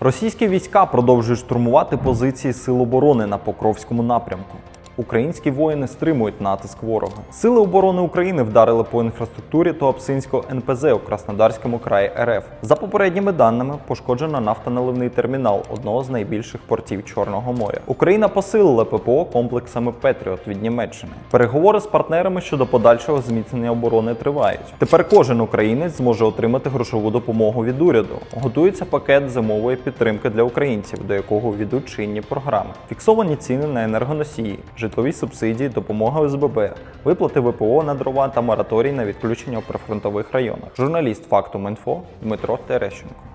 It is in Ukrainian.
Російські війська продовжують штурмувати позиції сил оборони на Покровському напрямку. Українські воїни стримують натиск ворога. Сили оборони України вдарили по інфраструктурі Туапсинського НПЗ у Краснодарському краї РФ. За попередніми даними, пошкоджено нафтоналивний термінал одного з найбільших портів Чорного моря. Україна посилила ППО комплексами Петріот від Німеччини. Переговори з партнерами щодо подальшого зміцнення оборони тривають. Тепер кожен українець зможе отримати грошову допомогу від уряду. Готується пакет зимової підтримки для українців, до якого введуть чинні програми. Фіксовані ціни на енергоносії, житлові субсидії, допомога ОСББ, виплати ВПО на дрова та мораторій на відключення у прифронтових районах. Журналіст Фактум Інфо Дмитро Терещенко.